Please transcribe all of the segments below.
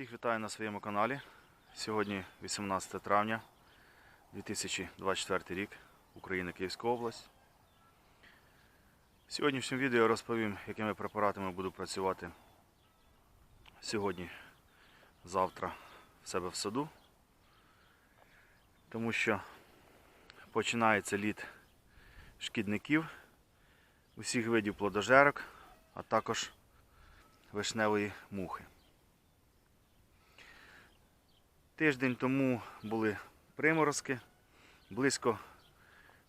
Всіх вітаю на своєму каналі. Сьогодні 18 травня 2024 рік, Україна, Київська область. В сьогоднішньому відео я розповім, якими препаратами буду працювати сьогодні, завтра в себе в саду. Тому що починається літ шкідників, усіх видів плодожерок, а також вишневої мухи. Тиждень тому були приморозки. Близько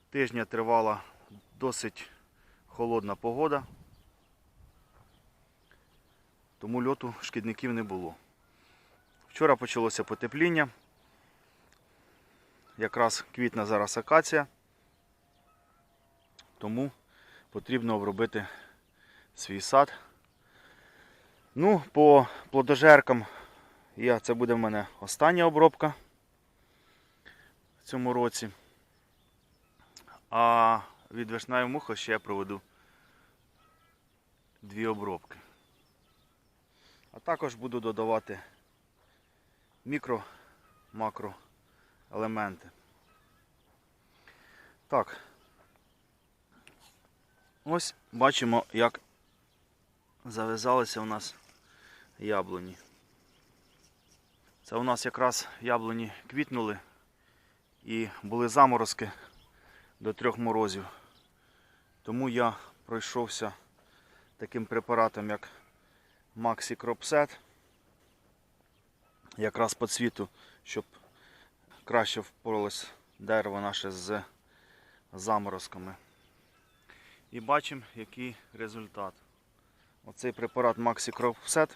тижня тривала досить холодна погода. Тому льоту шкідників не було. Вчора почалося потепління. Якраз квітна зараз акація. Тому потрібно обробити свій сад. Ну, по плодожеркам я, це буде в мене остання обробка в цьому році. А від вишневої мухи ще я проведу дві обробки. А також буду додавати мікро, макро елементи. Так. Ось бачимо, як зав'язалися у нас яблуні. Це у нас якраз яблуні квітнули і були заморозки до трьох морозів. Тому я пройшовся таким препаратом, як Maxi Cropset. Якраз по цвіту, щоб краще впоралось дерево наше з заморозками. І бачимо, який результат. Оцей препарат Maxi Cropset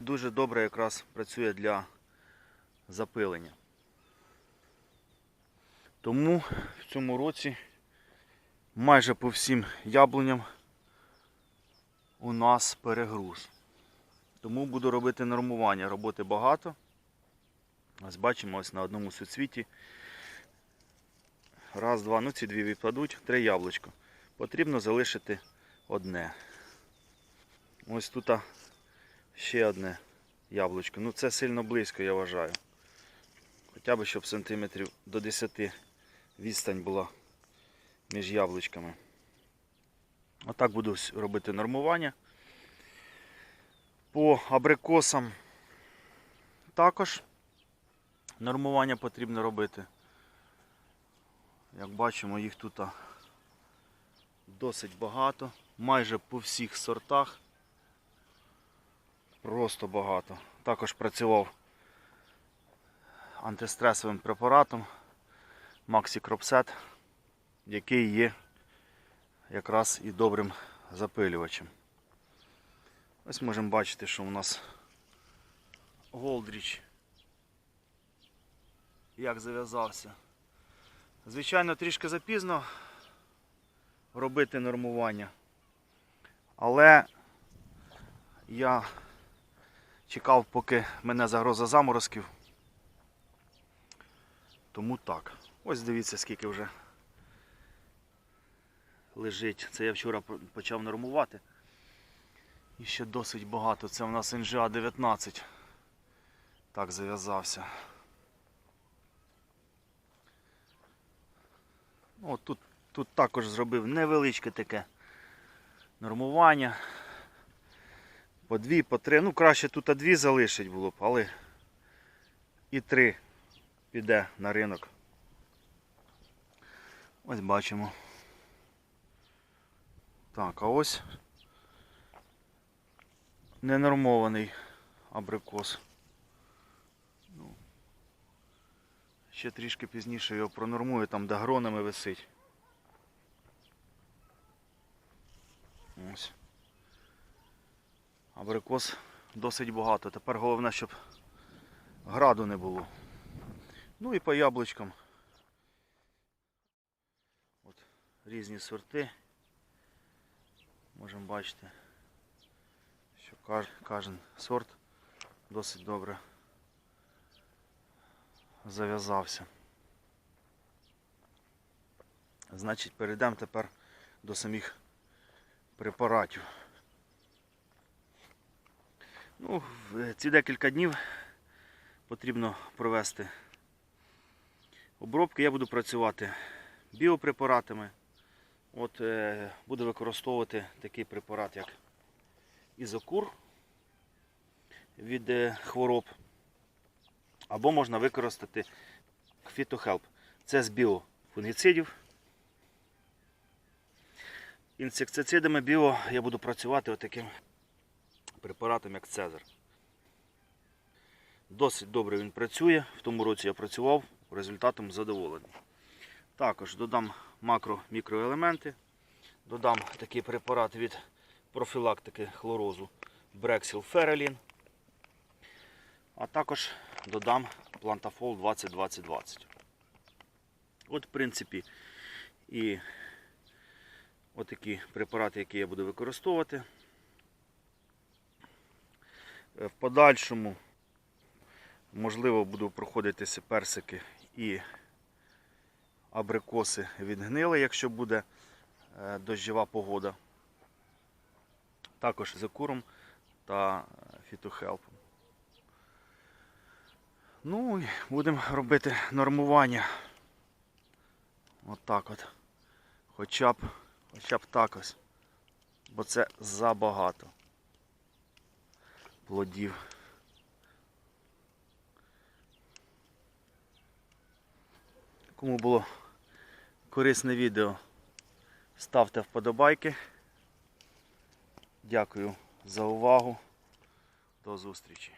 дуже добре якраз працює для запилення. Тому в цьому році майже по всім яблуням у нас перегруз. Тому буду робити нормування. Роботи багато. Ось бачимо ось на одному суцвіті. Раз, два, ну ці дві відпадуть, три яблучко. Потрібно залишити одне. Ось тут ще одне яблучко. Ну це сильно близько, я вважаю. Хоча б щоб сантиметрів до 10 відстань була між яблучками. Отак буду робити нормування. По абрикосам також нормування потрібно робити. Як бачимо, їх тут досить багато. Майже по всіх сортах. Просто багато. Також працював антистресовим препаратом Maxi Cropset, який є якраз і добрим запилювачем. Ось можемо бачити, що у нас Голдріч як зав'язався. Звичайно, трішки запізно робити нормування. Але я чекав, поки мене загроза заморозків. Тому так. Ось дивіться, скільки вже лежить. Це я вчора почав нормувати. І ще досить багато. Це у нас НЖА 19. Так зав'язався. От тут, тут також зробив невеличке таке нормування. По дві, по три. Ну, краще тут дві залишить було б, але і три піде на ринок. Ось бачимо. Так, а ось ненормований абрикос. Ну, ще трішки пізніше його пронормую, там де гронами висить. Ось. Абрикос досить багато. Тепер головне, щоб граду не було. Ну і по яблучкам. От різні сорти. Можемо бачити, що кожен сорт досить добре зав'язався. Значить, перейдемо тепер до самих препаратів. Ну, в ці декілька днів потрібно провести обробки. Я буду працювати біопрепаратами. От е, буду використовувати такий препарат, як ізокур від е, хвороб. Або можна використати фітохелп. Це з біофунгіцидів. Інсектицидами біо я буду працювати отаким препаратом, як Цезар. Досить добре він працює. В тому році я працював, результатом задоволений. Також додам макро-мікроелементи. Додам такий препарат від профілактики хлорозу Брексіл Ферелін. А також додам плантафол 20-20-20. От, в принципі, і отакі препарати, які я буду використовувати. Е, В подальшому, можливо, буду проходитися персики і абрикоси відгнили, якщо буде е, дощова погода. Також з куром та е, фітохелпом. Ну і будемо робити нормування. От от. Хоча б, хоча б так ось. Бо це забагато плодів. Кому було корисне відео, ставте вподобайки. Дякую за увагу. До зустрічі.